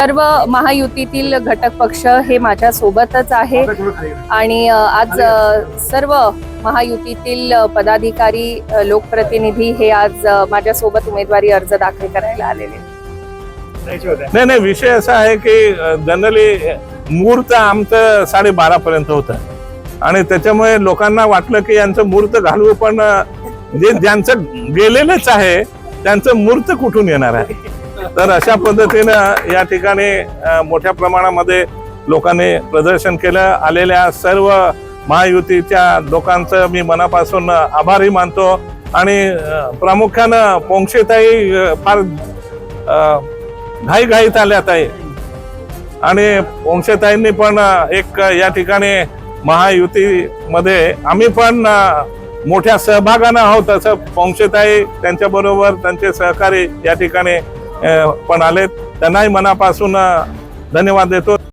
सर्व महायुतीतील घटक पक्ष हे माझ्या सोबतच आहे. आणि आज सर्व महायुतीतील पदाधिकारी लोकप्रतिनिधी हे आज माझ्या सोबत उमेदवारी अर्ज दाखल करायला आलेले नाही नाही विषय असा आहे की जनरली मुहूर्त आमचं साडेबारा पर्यंत होतं. आणि त्याच्यामुळे लोकांना वाटलं की यांचं मुहूर्त घालवू पण जे ज्यांचं गेलेलंच आहे त्यांचं मूर्त कुठून येणार आहे? तर अशा पद्धतीनं या ठिकाणी मोठ्या प्रमाणामध्ये लोकांनी प्रदर्शन केलं. आलेल्या सर्व महायुतीच्या लोकांचं मी मनापासून आभारी मानतो आणि प्रामुख्यानं पोंक्षेताई फार अं, घाईघाईत आल्या आहे. आणि पोंक्षेताईंनी पण एक या ठिकाणी महायुतीमध्ये आम्ही पण मोठ्या सहभागानं आहोत असं पोंक्षेताई त्यांच्याबरोबर त्यांचे सहकारी या ठिकाणी पण आलेत. त्यांनाही मनापासून धन्यवाद देतो.